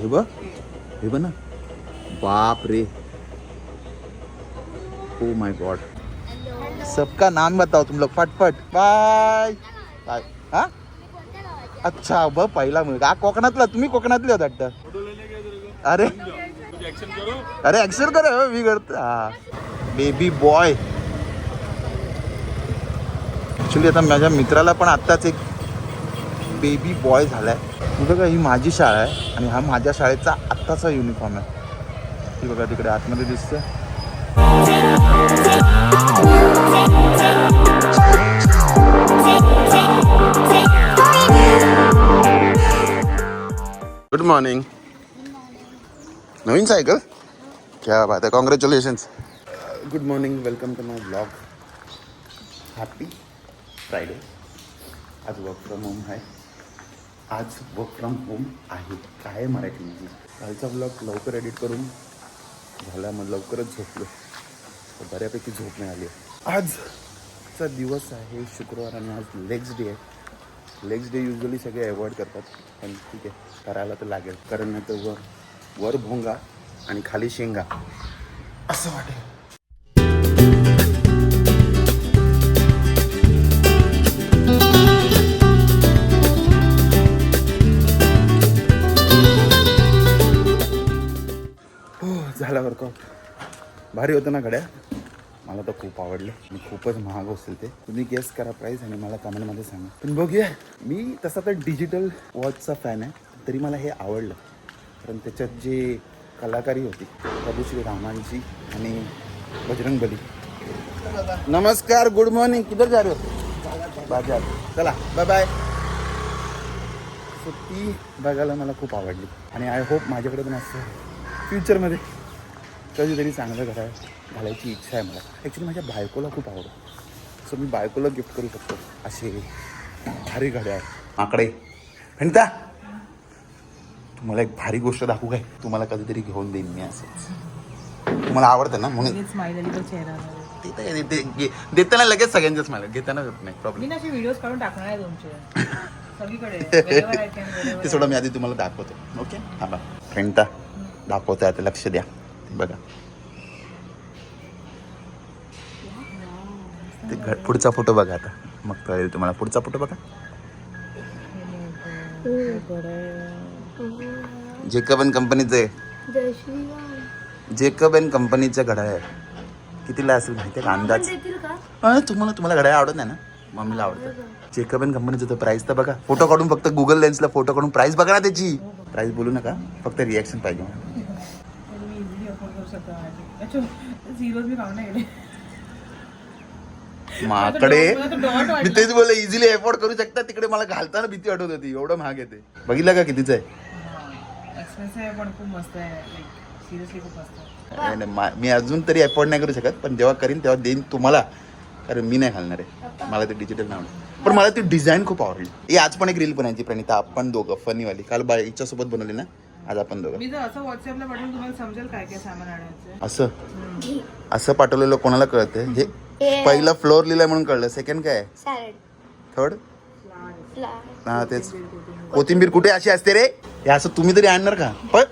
हे बघ हे बघ ना. बाप रे. ओ माय गॉड सबका नाम बताओ तुम लोग फटफट. बाय बाय हा? अच्छा ब पहिला मुलगा. हा कोकणातला तुम्ही कोकणातले होत वाटतं? अरे. अरे ऍक्शन कर हो, मी करतो. हा. बेबी बॉय ॲक्च्युली आता माझ्या मित्राला पण आत्ताच एक बेबी बॉय झालाय. ही बघा ही माझी शाळा आहे. आणि हा माझ्या शाळेचा आत्ताचा युनिफॉर्म आहे. ही बघा तिकडे आतमध्ये दिसतं गुड मॉर्निंग नवीन सायकल क्या बात आहे. Congratulations good morning welcome to my blog happy Friday आज वर्क फ्रॉम होम आहे. आज वर्क फ्रॉम होम आहे. काय मराठी म्हणजे? कालचा ब्लॉग लवकर एडिट करून झाला मग लवकरच झोपलो. बऱ्यापैकी झोप नाही आली आजचा दिवस आहे शुक्रवार आणि आज लेग्स डे आहे. लेग्स डे युजली सगळे अवॉइड करतात पण ठीक आहे करायला तर लागेल. कारण नाही तर वर वर भोंगा आणि खाली शेंगा. असं वाटेल. हो करतो भारी होतं ना घड्या मला तर खूप आवडलं. आणि खूपच महाग असेल ते. तुम्ही गेस करा प्राईस आणि मला कमेंटमध्ये सांगा. पण बघूया. मी तसा तर डिजिटल वॉचचा फॅन आहे. तरी मला हे आवडलं. कारण त्याच्यात जे कलाकारी होती प्रभूश्री रामांची आणि बजरंग बली. नमस्कार गुड मॉर्निंग किधर जा रहे हो? बाजार. चला बाय बाय सो ती बघायला मला खूप आवडली. आणि आय होप माझ्याकडे पण असं फ्युचरमध्ये कधीतरी चांगलं घरा घालायची इच्छा आहे मला. ॲक्च्युली माझ्या बायकोला खूप आवडतं सो मी बायकोला गिफ्ट करू शकतो. असे भारी घड्या आकडे. म्हणता तुम्हाला एक भारी गोष्ट दाखवू काय? तुम्हाला कधीतरी घेऊन देईन मी असंच. तुम्हाला आवडतं ना म्हणून? देताना लगेच सगळ्यांच्याच मला घेताना होत नाही प्रॉब्लेम असे व्हिडिओज काढून टाकणार आहे तुमचे ते सोडा मी आधी तुम्हाला दाखवतो. ओके हा बा फ्रेंडता दाखवतो आता लक्ष द्या. बघा. ते घ पुढचा फोटो बघा आता. मग कळेल तुम्हाला. पुढचा फोटो बघा. जेकब अँड कंपनीचं आहे. जेकब अँड कंपनीचं घड्याळ आहे. कितीला असेल माहिती आहे का? अंदाज. तुम्हाला तुम्हाला घड्याळ आवडत नाही ना? मम्मीला आवडतं. जेकब अँड कंपनीचं तर प्राईस तर बघा. फोटो काढून फक्त गुगल लेन्सला फोटो काढून प्राईस बघा ना त्याची. प्राईस बोलू नका. फक्त रिॲक्शन पाहिजे मी इझिली अफोर्ड करू शकतो माझी अच्छा झिरोज मी काढून गेले माकडे. मी तेच बोलले इझिली एफोर्ड करू शकता तिकडे मला घालताना भीती वाटत होती एवढं महाग येते बघितलं का कितीचं आहे? एक्सपेन्सिव्ह आहे पण खूप मस्त आहे लाईक सिरियसली खूप मस्त आहे. नाही, नाही, मा- अजून तरी एफोर्ड नाही करू शकत पण जेव्हा करीन तेव्हा देईन तुम्हाला कारण मी नाही घालणार आहे. मला ते डिजिटल नाही आवडत. पण मला ती डिझाईन खूप आवडली. ही आज पण एक रील बनायची प्रणिता आपण दोघं फनीवाली काल बा हिच्यासोबत बनवली ना? आज आपण दोघं. मी जर असं व्हॉट्सअपला पाठवून तुम्हाला समजेल काय काय सामान आणायचं असं? असं पाठवलेलं कोणाला कळतं हे पहिलं फ्लोअर लिहिलंय म्हणून कळलं. सेकंड काय? सॅलड थर्ड हा तेच. कोथिंबीर कुठे? अशी असते रे. हे असं तुम्ही तरी आणणार का? पण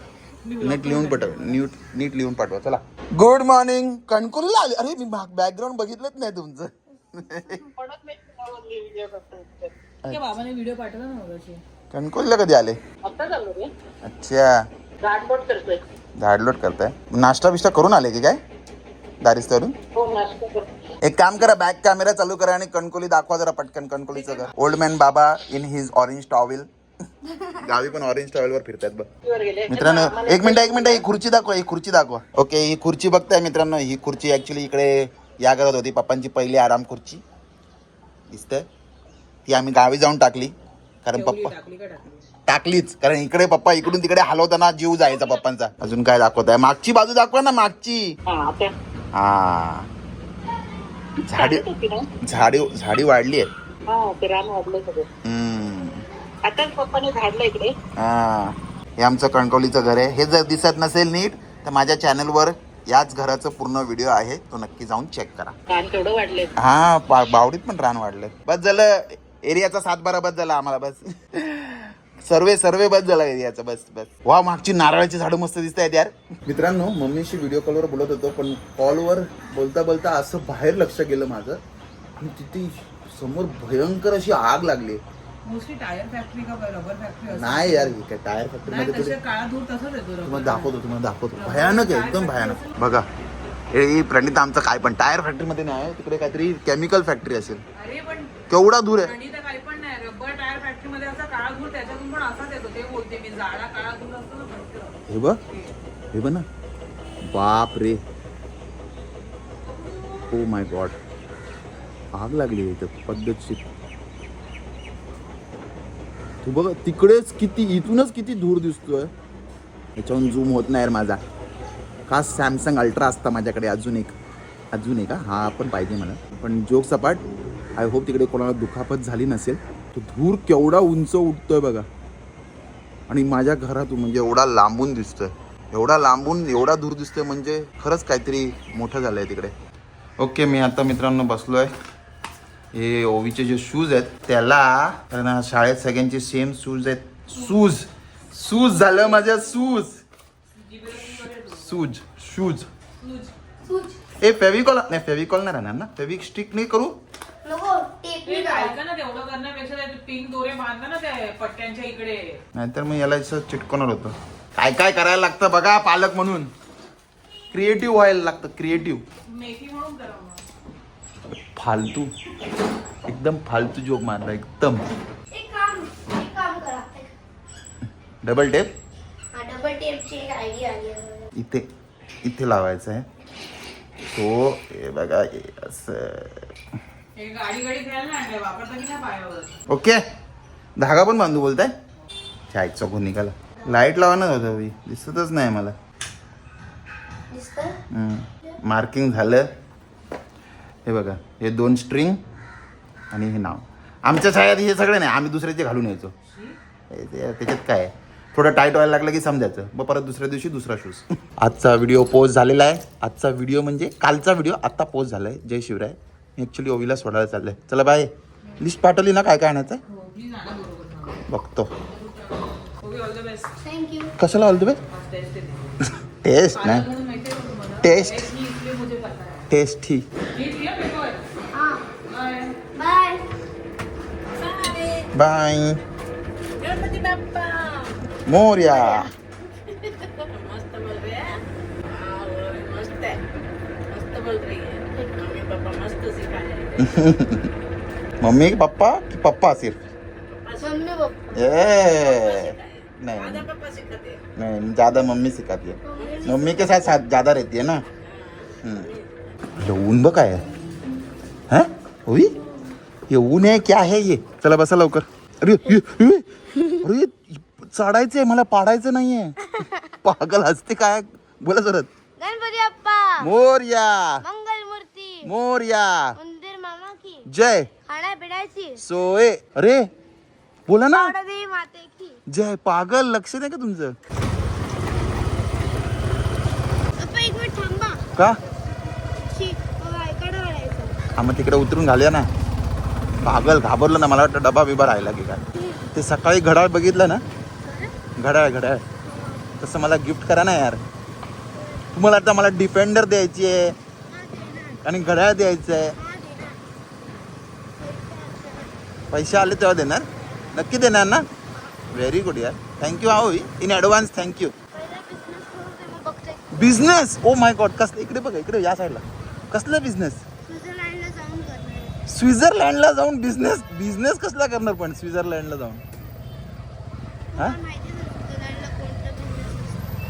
नीट लिहून पाठव नीट नीट लिहून पाठवा. चला. गुड मॉर्निंग कणकोलीला आले. अरे मी बॅकग्राऊंड बघितलंच नाही तुमचं. बाबाने व्हिडिओ पाठवला ना कणकोलीला कधी आले? अच्छा. झाडलोट करताय. नाश्ता बिष्टा करून आले की काय? दारिस्त्यावरून एक काम करा बॅक कॅमेरा चालू करा आणि कणकोली दाखवा जरा पटकन कणकोलीचं घर. ओल्ड मॅन बाबा इन हिज ऑरेंज टॉवेल गावी पण ऑरेंज टॉवेल वर फिरतायत बघ. मित्रांनो एक मिनिट एक मिनिट ही खुर्ची दाखवा ही खुर्ची दाखवा. ओके ही खुर्ची बघताय मित्रांनो ही खुर्ची ऍक्च्युली इकडे या करत होती पप्पांची पहिली आराम खुर्ची. दिसतंय. ती आम्ही गावी जाऊन टाकली. कारण पप्पा टाकली का टाकली? टाकलीच. कारण इकडे पप्पा इकडून तिकडे हलवताना जीव जायचा पप्पांचा. अजून काय दाखवत आहे मागची बाजू दाखवा ना मागची. हा झाडी झाडी झाडी वाढली आहे हा ते रान वाढलंय सगळं. हम्म. आताच पप्पाने झाडलं इकडे. हा. हे आमचं कणकवलीचं घर आहे. हे जर दिसत नसेल नीट तर माझ्या चॅनलवर याच घराचं पूर्ण व्हिडिओ आहे. तो नक्की जाऊन चेक करा. हा बावडीत पण रान वाढलं बस झालं. एरियाचा सातबारा बस झाला आम्हाला बस. सर्वे सर्वे बस झाला याचा बस बस. वा मागची नारळाची झाडं मस्त दिसत आहेत यार. मित्रांनो मम्मीशी व्हिडिओ कॉलवर बोलत होतो पण कॉलवर बोलता बोलता असं बाहेर लक्ष गेलं माझं. आणि तिथे समोर भयंकर अशी आग लागली. मोस्टली टायर फॅक्टरी का रबर फॅक्टरी नाही यार हे काय टायर फॅक्टरी मध्ये काळा तसंच येतो तुम्हाला दाखवतो तुम्हाला दाखवतो. भयानक आहे एकदम भयानक. बघा हे हे प्रणित आमचं काय पण टायर फॅक्टरीमध्ये नाही तिकडे काहीतरी केमिकल फॅक्टरी असेल. अरे पण केवढा दूर आहे आणि तर काही पण नाही रबर टायर फॅक्टरी मध्ये असा काळा धूर त्याच्यातून पण असाच येतो ते बोलते मी जाडा काळा धूर असतो ना भयंकर. हे बघ हे बघ ना बाप रे ओ माय गॉड आग लागली इथं पद्धतशीर तू बघ तिकडेच किती इथूनच किती धूर दिसतोय याच्याहून झूम होत नाही यार माझा खास सॅमसंग अल्ट्रा असता माझ्याकडे अजून एक अजून एक हा हा पण पाहिजे मला पण जोक सपाट आय होप तिकडे कोणाला दुखापत झाली नसेल. तो धूर केवढा उंच उठतोय बघा. आणि माझ्या घरातून म्हणजे एवढा लांबून दिसतोय. एवढा लांबून एवढा दूर दिसतोय म्हणजे खरंच काहीतरी मोठं झालंय तिकडे. ओके मी आता मित्रांनो बसलोय. हे ओवीचे जे शूज आहेत त्याला कारण शाळेत सगळ्यांचे सेम शूज आहेत. शूज शूज झालं माझ्या शूज शूज शूज ए फेविकॉल नाही फेविकॉल नाही राहणार ना? फेविक स्टिक नाही करू? नको टेप ते ऐका ना तेवढं करण्यापेक्षा ते पिंक दोरे बांधा ना त्या पट्ट्यांच्या इकडे. नाहीतर मग याला असं चिटकवणार होतं. काय काय करायला लागतं बघा पालक म्हणून. क्रिएटिव्ह व्हायला लागतं क्रिएटिव्ह मेथी म्हणून करा मग. फालतू. एकदम फालतू जोक मारला एकदम. एक काम एक काम करा डबल टेप हा डबल टेपची एक आयडिया आली आहे. मला. इथे इथे लावायचं आहे. तो हे बघा हे असं. ओके. धागा पण बांधू बोलताय? छाय चौकून निघाला. लाइट लावा ना होतं दिसतच नाही मला. दिसतं मार्किंग झालं. हे बघा हे दोन स्ट्रिंग आणि हे नाव. आमच्या शाळेत हे सगळे नाही आम्ही दुसऱ्याचे घालून यायचो. हे ते- त्याच्यात काय आहे? थोडं टाईट व्हायला लागलं की समजायचं. मग परत दुसऱ्या दिवशी दुसरा शूज आजचा व्हिडिओ पोस्ट झालेला आहे. आजचा व्हिडिओ म्हणजे कालचा व्हिडिओ आत्ता पोस्ट झाला आहे जय शिवराय. मी ॲक्च्युली ओवीला सोडायला चाललंय. चला बाय. लिस्ट पाठवली ना काय काय आणायचं? हो बघतो. ओके ऑल द बेस्ट कशाला टेस्ट नाही. टेस्ट. टेस्ट ही. हां बाय मोर्या. मस्त बोल रही है मम्मी की पप्पा की पप्पा सिर्फ ए नहीं पापा सिखाते हैं नहीं ज्यादा मम्मी सिखाती है मम्मी के साथ साथ ज्यादा रहती है ना ऊन बघ काय है होई ये ऊन आहे क्या है ये चला बसा लवकर अरे ये, ये, अरे चढायचंय मला पाडायचं नाहीये पागल हसते काय बोला सरत गणपती बाप्पा मोर्या मंगल मूर्ती मोर्या जय. पिण्याची सोय. अरे बोला ना. देवी माते की जय पागल लक्ष नाही का तुमचं? पप्पा एक मिनिट थांबा. का? शी बाबा इकडे वळायचं हा मग तिकडे उतरून घालूया ना. पागल घाबरलं ना मला वाटतं डबा बिबा राहिला की काय. ते सकाळी घड्याळ बघितलं ना? घड्याळ? घड्याळ तसं मला गिफ्ट करा ना यार. तुम्हाला आता मला डिफेंडर द्यायची आहे. आणि घड्याळ द्यायचं आहे. पैसे आले तेव्हा देणार. नक्की देणार ना? व्हेरी गुड यार. थँक्यू हा. In advance thank you business oh my god कसलं इकडे बघा इकडे या साईडला कसलं बिझनेस स्वित्झर्लंडला जाऊन बिझनेस बिझनेस कसला करणार पण स्वित्झर्लंडला जाऊन? हा?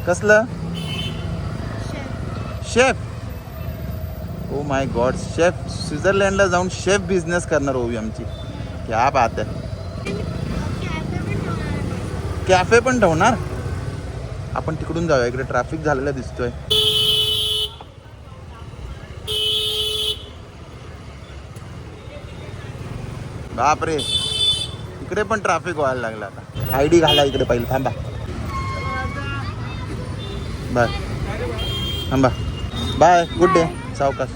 कसलं? Chef oh my God chef स्वित्झर्लंडला जाऊन शेफ बिझनेस करणार ओवी आमची. क्या बात आहे कॅफे पण ठेवणार? आपण तिकडून जाऊया इकडे ट्रॅफिक झालेला दिसतोय. बापरे. इकडे पण ट्रॅफिक व्हायला लागला आता. आय डी घाला इकडे पहिले थांबा. बाय. थांबा. बाय गुड डे सावकाश.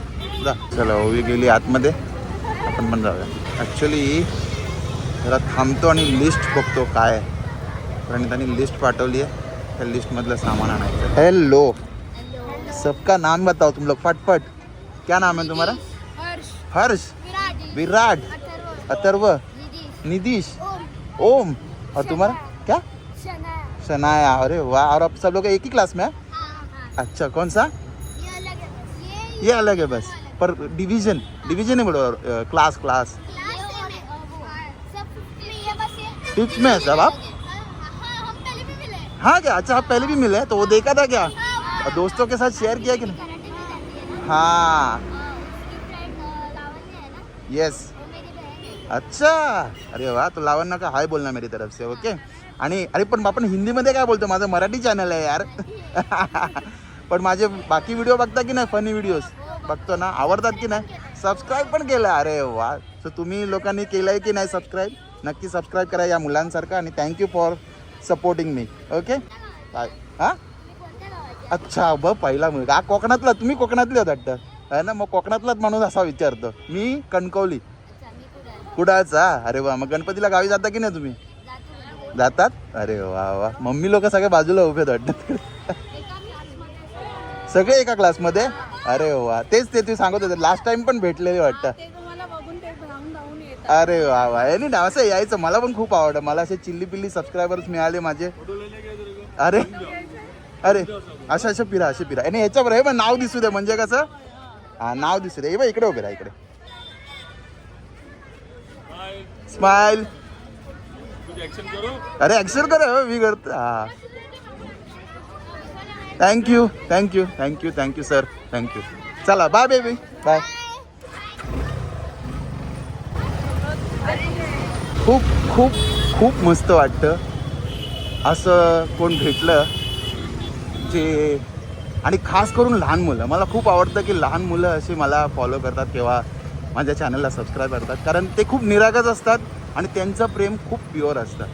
जा. चला ओवी गेली आतमध्ये. आपण पण जाऊया. ॲक्च्युली जरा थांबतो आणि लिस्ट बघतो काय आहे. प्रणितानी लिस्ट पाठवली आहे. त्या लिस्टमधलं सामान आणायचं. हॅलो सबका नाम बताओ तुम लोग फटफट. क्या नाम है तुम्हारा? हर्ष. विराट. अथर्व. निदिश ओम. और तुम्हारा? क्या? शना शनाया. अरे वाह. और अब सब लोग एक ही क्लास में है? अच्छा कौन सा? ये अलग है बस. ये ये अलग है बस. पर डिवीजन डिवीजन है बोलो क्लास क्लास क्लास है सब फिफ्थ में ये में है सब आप? हाँ क्या? अच्छा आप पहले भी मिले तो वो देखा था क्या? और दोस्तों के साथ शेयर किया कि नहीं? हाँ। यस अच्छा। अरे वा तो लावण्य का हाय बोलना मेरी तरफ से ओके आणि अरे पण आपण हिंदीमध्ये काय बोलतो? माझं मराठी चॅनल आहे यार. पण माझे बाकी व्हिडिओ बघता की नाही? फनी व्हिडिओज बघतो ना? आवडतात की नाही? सबस्क्राईब पण केलं. अरे वा सो तुम्ही लोकांनी केलंय की नाही? सबस्क्राईब नक्की सबस्क्राईब करा या मुलांसारखं आणि thank you for supporting me okay bye हां? अच्छा ब पहिला मुलगा. हा कोकणातला. तुम्ही कोकणातले होत वाटतं. आहे ना? मग कोकणातलाच माणूस असा विचारतो. मी कणकवली. कुडाळचा? अरे वा. मग गणपतीला गावी जाता की नाही तुम्ही? जातात. अरे वा वा. मम्मी लोक सगळे बाजूला उभे आहेत सगळे एका क्लासमध्ये अरे वा. तेच ते तुम्ही सांगत होते. लास्ट टाइम पण भेटलेले वाटतं ते तुम्हाला बघून ते धावून धावून येतात अरे वा वा. नाही ना असं यायचं. मला पण खूप आवडतं मला असे चिल्ली पिल्ली सबस्क्रायबर्स मिळाले माझे. अरे. अरे. असं असं पिरा असे पिरा. आणि ह्याच्यावर हे पण नाव दिसू दे. म्हणजे कसं? हा नाव दिसू दे. हे बघ इकडे उभे राहा इकडे. स्माइल अरे ऍक्शन कर. मी करतो. हा. Thank you thank you thank you thank you sir thank you चला बाय बेबी बाय खूप खूप खूप मस्त वाटतं. असं कोण भेटलं जे आणि खास करून लहान मुलं. मला खूप आवडतं की लहान मुलं अशी मला फॉलो करतात किंवा माझ्या चॅनलला सबस्क्राईब करतात. कारण ते खूप निरागस असतात आणि त्यांचं प्रेम खूप प्युअर असतं.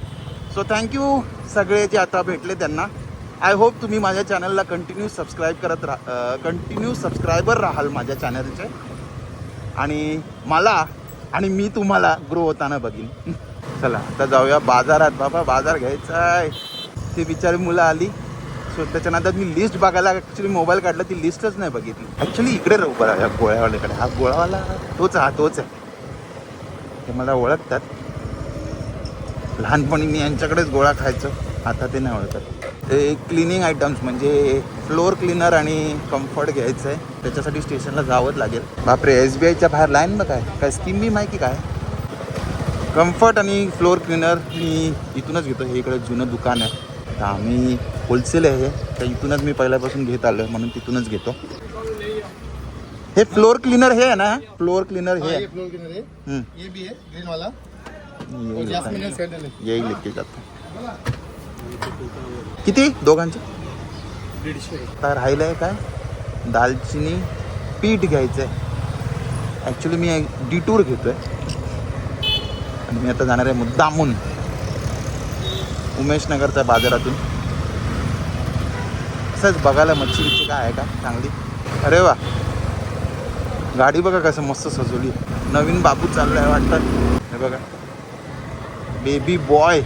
सो थँक्यू सगळे जे आता भेटले त्यांना. आय होप तुम्ही माझ्या चॅनलला कंटिन्यू सबस्क्राईब करत राहा कंटिन्यू सबस्क्रायबर राहाल माझ्या चॅनलचे आणि मला आणि मी तुम्हाला ग्रो होताना बघीन. चला आता जाऊया बाजारात. बाबा बाजार घ्यायचा आहे. ती बिचारी मुलं आली. सो त्याच्यानंतर मी लिस्ट बघायला ॲक्च्युली मोबाईल काढला ती लिस्टच नाही बघितली. ॲक्च्युली इकडे उभा बरं या गोळ्यावाल्याकडे. हा गोळावाला तोच हा तोच आहे. ते मला ओळखतात. लहानपणी मी यांच्याकडेच गोळा खायचो. आता ते नाही ओळखत. ते क्लिनिंग आयटम्स म्हणजे फ्लोअर क्लीनर आणि कम्फर्ट घ्यायचं आहे त्याच्यासाठी स्टेशनला जावंच लागेल. बापरे एस बी आयच्या बाहेर लाईन मग काय? काय स्कीम बी माहिती काय? कम्फर्ट आणि फ्लोअर क्लीनर मी इथूनच घेतो. हे इकडे जुनं दुकान आहे. तर आम्ही होलसेल आहे हे. तर इथूनच मी पहिल्यापासून घेत आलो म्हणून तिथूनच घेतो. हे फ्लोअर क्लीनर हे आहे ना? फ्लोअर क्लीनर हे हाँ, आहे. ये फ्लोर क्लीनर है. हम्म. ये भी है ग्रीन वाला और येईल लिखी जातो किती? दोघांचे? आता राहिलं आहे काय? दालचिनी पीठ घ्यायचं आहे ॲक्च्युली मी डिटूर घेतो आहे आणि मी आता जाणार आहे मुद्दामून. उमेशनगरच्या बाजारातून. असंच बघायला मच्छी बिच्छी काय आहे का? चांगली. अरे वा. गाडी बघा कसं मस्त सजवली. नवीन बाबू चाललाय वाटतं. हे बघा. बेबी बॉय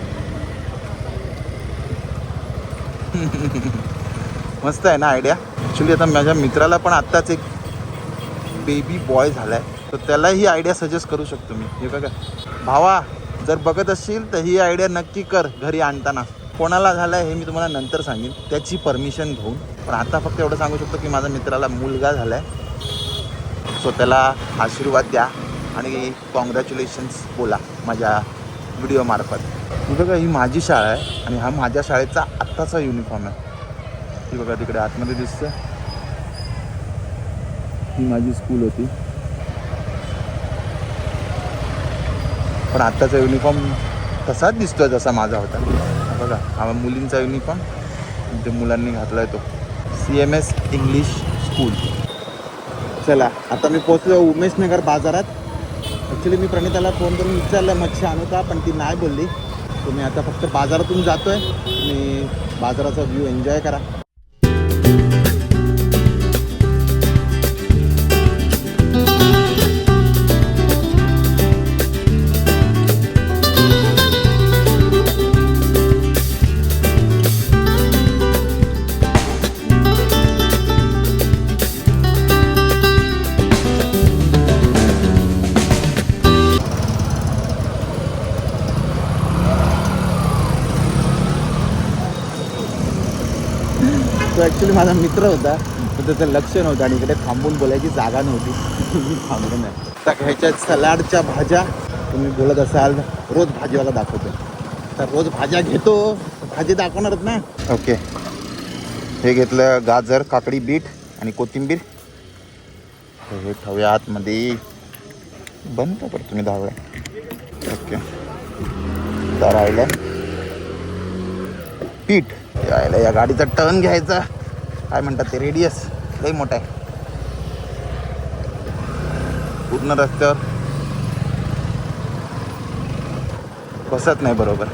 मस्त आहे ना आयडिया ॲक्च्युली आता माझ्या मित्राला पण आत्ताच एक बेबी बॉय झाला आहे तर त्याला ही आयडिया सजेस्ट करू शकतो मी. हे बघा. भावा जर बघत असशील तर ही आयडिया नक्की कर घरी आणताना. कोणाला झालं आहे हे मी तुम्हाला नंतर सांगेन. त्याची परमिशन घेऊन. पण आता फक्त एवढं सांगू शकतो की माझ्या मित्राला मुलगा झाला आहे सो त्याला आशीर्वाद द्या आणि कॉंग्रॅच्युलेशन्स बोला माझ्या व्हिडिओमार्फत ही बघा ही माझी शाळा आहे आणि हा माझ्या शाळेचा आत्ताचा युनिफॉर्म आहे. ती बघा तिकडे आतमध्ये दिसतं ही माझी स्कूल होती. पण आत्ताचा युनिफॉर्म तसाच दिसतोय जसा माझा होता. बघा हा मुलींचा युनिफॉर्म ते मुलांनी घातलाय तो. C M S English school चला आता मी पोचलो उमेशनगर बाजारात. ॲक्च्युली मी प्रणिताला फोन करून विचारलं मच्छी आणू का? पण ती नाही बोलली. तर मी आता फक्त बाजारातून जातोय. आणि बाजाराचा व्ह्यू एन्जॉय करा. तो ॲक्च्युली माझा मित्र होता तर त्याचं लक्ष नव्हतं आणि इकडे थांबून बोलायची जागा नव्हती. मी थांबलो नाही. तर ह्याच्या सलाडच्या भाज्या तुम्ही बोलत असाल रोज भाजीवाला दाखवतो. तर रोज भाज्या घेतो भाजी दाखवणारच ना. ओके. हे घेतलं गाजर काकडी बीट आणि कोथिंबीर. हे ठेवूया आतमध्ये. बंद का बरं तुम्ही दहा वेळा ओके. तर राहिलं. पीठ. यायला या गाडीचा टर्न घ्यायचा. काय म्हणतात ते रेडियस लई मोठा आहे. पूर्ण रस्त्यावर. बसत नाही बरोबर.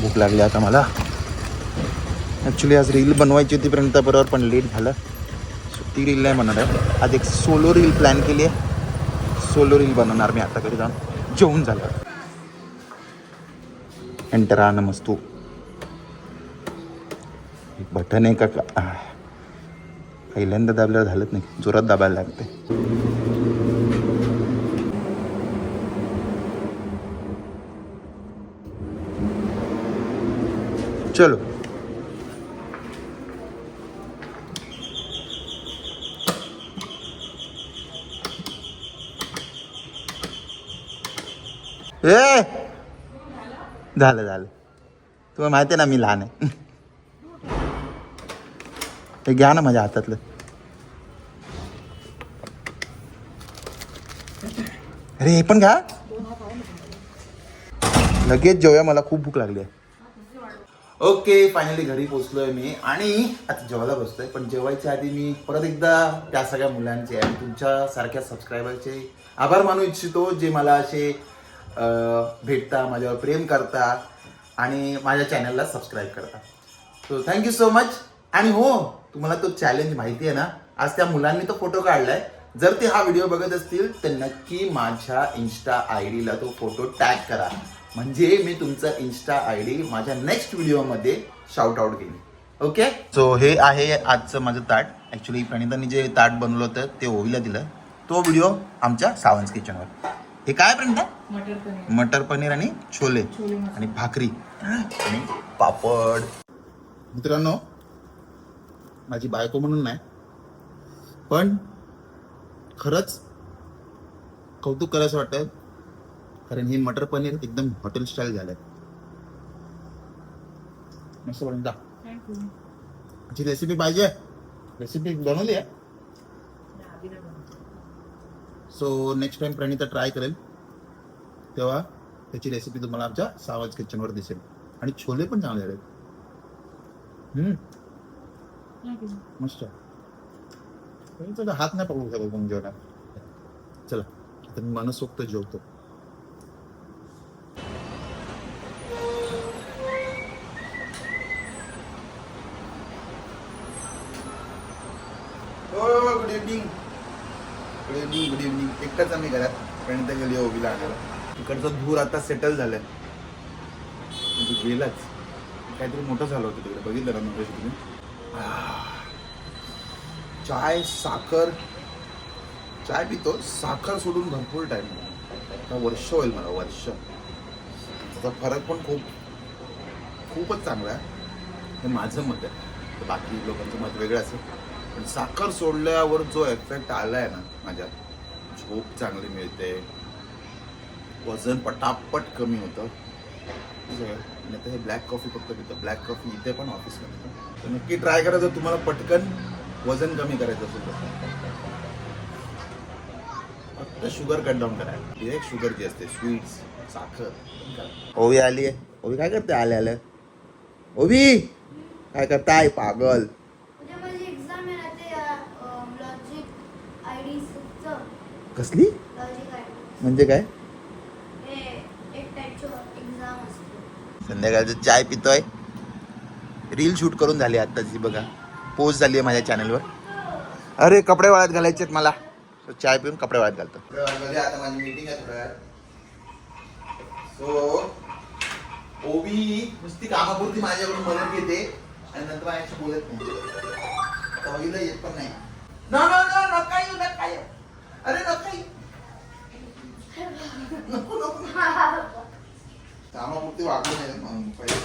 भूक लागली आता मला. ॲक्च्युली आज रील बनवायची होती पर्यंत बरोबर पण लेट झालं. सो ती रील नाही बनवणार आहे. आज एक सोलो रील प्लॅन केली आहे. सोलो रील बनवणार मी आता घरी जाऊन. जेवून झालं. एंटर नमस्तू. बटन आहे. का पहिल्यांदा दाबल्यावर झालंच नाही. जोरात दाबायला लागते. चलो. ए! झालं झालं. तुम्हाला माहिती आहे ना मी लहान आहे. हे घ्या ना माझ्या हातातलं. अरे हे पण घ्या. लगेच जेवया मला खूप भूक लागली आहे. ओके फायनली घरी पोचलोय मी. आणि आता जेवायला बसतोय पण जेवायच्या आधी मी परत एकदा त्या सगळ्या मुलांचे आणि तुमच्या सारख्या सबस्क्रायबरचे आभार मानू इच्छितो जे मला असे भेटता माझ्यावर प्रेम करता आणि माझ्या चॅनलला सबस्क्राईब करता. सो थँक्यू सो मच आणि हो तुम्हाला तो चॅलेंज माहिती आहे ना? आज त्या मुलांनी तो फोटो काढलाय. जर ते हा व्हिडिओ बघत असतील तर नक्की माझ्या इन्स्टा आय डीला तो फोटो टॅग करा. म्हणजे मी तुमचा इन्स्टा आय डी माझ्या नेक्स्ट व्हिडिओमध्ये शाउट आउट घेईन. ओके सो हे आहे आजचं माझं ताट. ॲक्च्युली प्रणितांनी जे ताट बनवलं होतं ते ओवीला दिलं. तो व्हिडिओ आमच्या सावंत किचनवर हे काय प्रणिता? मटर पनीर. मटर पनीर आणि छोले. आणि भाकरी. आणि पापड. मित्रांनो माझी बायको म्हणून नाही. पण खरंच कौतुक करायचं वाटतं कारण हे मटर पनीर एकदम हॉटेल स्टाईल झालंय. मस्त बनवून जा रेसिपी पाहिजे. रेसिपी बनवली आहे. So next time Pranita try करेल. तेव्हा त्याची रेसिपी तुम्हाला आमच्या सावज किचनवर दिसेल. आणि छोले पण चांगले आहेत. मस्त. प्रणिता हात नाही पकडू शकत कोण जेवणात. चला आता मी मनसोक्त जेवतो. Good evening good evening good evening एकटाच आम्ही घरात. प्रणिता गेली ओबीला आणायला इकडचा धूर आता सेटल झालाय. म्हणजे गेलाच. काहीतरी मोठं झालं होतं तिकडे. बघितलं ना मग तुम्ही? चाय साखर. चाय पितो. साखर सोडून भरपूर टाइम आता वर्ष होईल मला वर्ष. त्याचा फरक पण खूप खूपच चांगला आहे. हे माझं मत आहे. बाकी लोकांचं मत वेगळं असेल. पण साखर सोडल्यावर जो एफेक्ट आला आहे ना माझ्या झोप चांगली मिळते. वजन पटापट कमी होतं. आता हे ब्लॅक कॉफी फक्त पितं. ब्लॅक कॉफी इथे पण ऑफिसमध्ये तर नक्की ट्राय करा जर तुम्हाला पटकन वजन कमी करायचं असेल तर. फक्त शुगर कट डाऊन करा. एक शुगर जी असते स्वीट्स साखर. ओवी आली आहे. ओवी काय करते? आले आलं ओवी! काय करताय पागल. कसली? म्हणजे काय हे एक टाईपचं एक्झाम असते संध्याकाळचं चाय पितोय. रील शूट करून झाली आत्ताची बघा. पोस्ट झाली आहे माझ्या चॅनलवर अरे कपडे वाळत घालायचे आहेत मला. So, चाय पिऊन कपडे वाळत घालतो. आता माझी मीटिंग आहे थोड्या सो ओबी नुसती कामापुरती माझ्याकडून मदत घेते आणि नंतर माझ्याशी बोलत नाही. बघितलं येत पण नाही. No, no, no, नका येऊ, नका येऊ. अरे नका येऊ. नको नको. कामापुरती वागू नये म्हणून पहिले.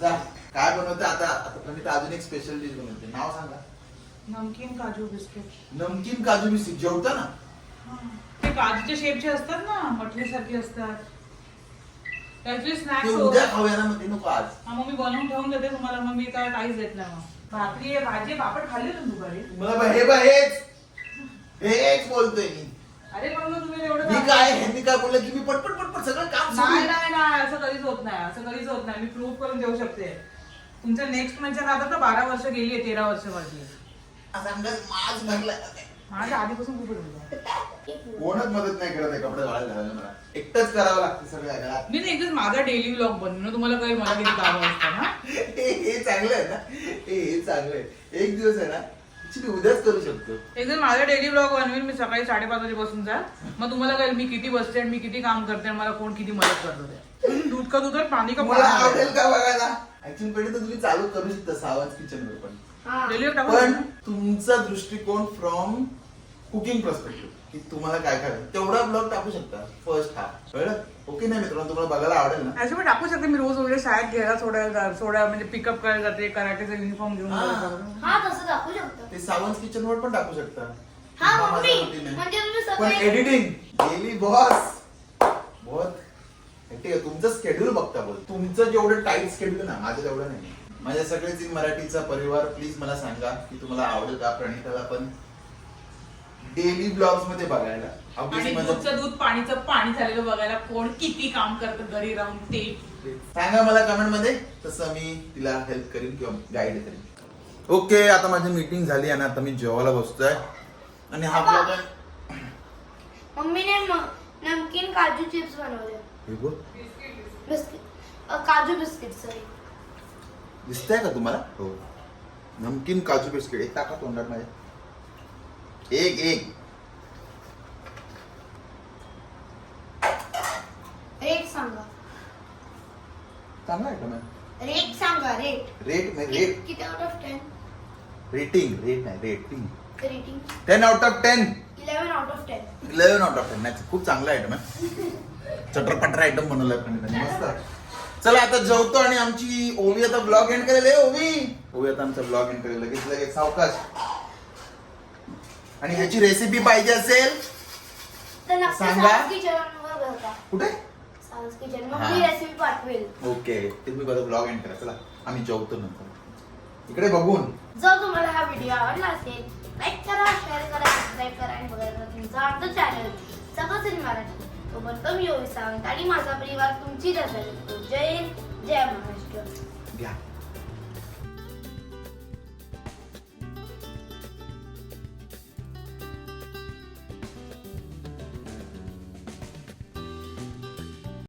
जा काय बनवते आता? आता अजून एक स्पेशल डिश बनवते. नाव सांगा. नमकीन काजू बिस्किट. नमकीन काजू बिस्किट. जेवता ना? ते काजूच्या शेपचे असतात ना मटली सारखी असतात. त्याचे स्नॅक्स उद्या खाऊया ना मग नको आज. मग मी बनवून ठेवून देते तुम्हाला. मग मी काय काहीच देत नाही मग. भाकरी आहे भाजी पापड खाल्ले ना दुपारी. मला हे हेच. हेच बोलतोय मी. अरे पण मग तुम्ही एवढं मी. काय ह्यांनी काय बोललं की मी पटपट पटपट सगळं काम नाही सोडून- नाही नाही असं कधीच होत नाही असं कधीच होत नाही. मी प्रूव्ह करून देऊ शकते. तुमच्या नेक्स्ट मॅचच्या नादात ना बारा वर्ष गेली आहे तेरा वर्ष वाजली असं अंगात माज भरला माझ्या आधीपासून खूप होतं कोणच मदत नाही करत आहे कपडे वाळत घालायला मला. एकटंच करावं लागतं सगळं घरात. मी ना एकच माझा डेली ब्लॉग बनवून तुम्हाला कळेल मला किती काम असतं ना. हे हे चांगलं आहे ना. हे हे चांगलं आहे. एक दिवस आहे ना actually उद्याच करू शकतो. एकदा माझा डेली ब्लॉग बनवेल मी सकाळी साडेपाच वाजेपासून जा. मग तुम्हाला कळेल मी किती बसते आणि मी किती काम करते आणि मला कोण किती मदत करतो ते दूध का दूध और पाणी का मला पाणी? आवडेल का बघायला? ऍक्च्युअली पहिले तर तुम्ही चालू करू शकता सावंत किचन वर पण. हा. पण? तुमचा दृष्टिकोन फ्रॉम कुकिंग पर्स्पेक्टिव्ह की तुम्हाला काय करायचं? तेवढा ब्लॉग टाकू शकता फर्स्ट हा. कळलं? ओके नाही मित्रांनो तुम्हाला बघायला आवडेल ना? असं पण टाकू शकते मी रोज वगैरे शाळेत घ्यायला सोडायला जा- सोडा म्हणजे पिकअप करायला जाते कराटेचा युनिफॉर्म घेऊन. जाते. हा तसं दाखवू शकतो. ते सावंत किचन वर पण टाकू शकता. हा हा मम्मी माझा routine आहे. म्हणजे तुम्ही पण सगळे एडिटिंग डेली बॉस बहुत ठीक आहे तुमचं स्केड्यूल बघता बोल. तुमचं जेवढं टाईट स्केड्यूल ना माझं तेवढं नाही. माझ्या सगळेच इन मराठीचा परिवार प्लीज मला सांगा की तुम्हाला आवडेल का प्रणिताला पण? डेली ब्लॉग्समध्ये बघायला. आणि Obviously दूधचं माझं- दूध पाणीचं पाणी झालेलं बघायला कोण किती काम करतं घरी राहून ते. सांगा मला कमेंटमध्ये तसं मी तिला हेल्प करीन किंवा गाईड करीन. ओके आता माझी मीटिंग झाली आणि आता मी जेवायला बसतोय. आणि हा ब्लॉग आहे मम्मीने म- नमकीन काजू चिप्स बनवले. हे बघ, बिस्किट. अ, काजू बिस्किट सॉरी दिसतंय का तुम्हाला? हो. नमकीन काजू बिस्किट. एक टाका तोंडात माझ्या. एक एक. रेट सांगा. चांगला आयटम आहे रेट सांगा रेट. रेट नाही रेट. किती out of ten rating rate नाही rating. Rating. Ten out of ten eleven out of ten eleven out of ten नाही खूप चांगला आयटम आहे. चटरपटर आयटम बनवलाय पण त्यांनी. मस्त. चला आता जेवतो आणि आमची ओवी आता ब्लॉग एंड करेल ए, ओवी. ओवी आता आमचा ब्लॉग एंड करेल लगेच लगेच. सावकाश. आणि ह्याची रेसिपी पाहिजे असेल? तर नक्की सांगा. सावस किचनवर घालता कुठे? किचन. मग मी रेसिपी पाठवेल. ओके. तुम्ही बघा ब्लॉग एंड करा चला आम्ही जेवतो नंतर. इकडे बघून. जर तुम्हाला हा व्हिडिओ आवडला असेल लाईक करा शेअर करा सबस्क्राईब करा आणि बघायला तुमचा आमचं चॅनल सगळं मराठी तो बनतो मी योगी सावंत आणि माझा परिवार तुमची रजा जय हिंद जय महाराष्ट्र. घ्या.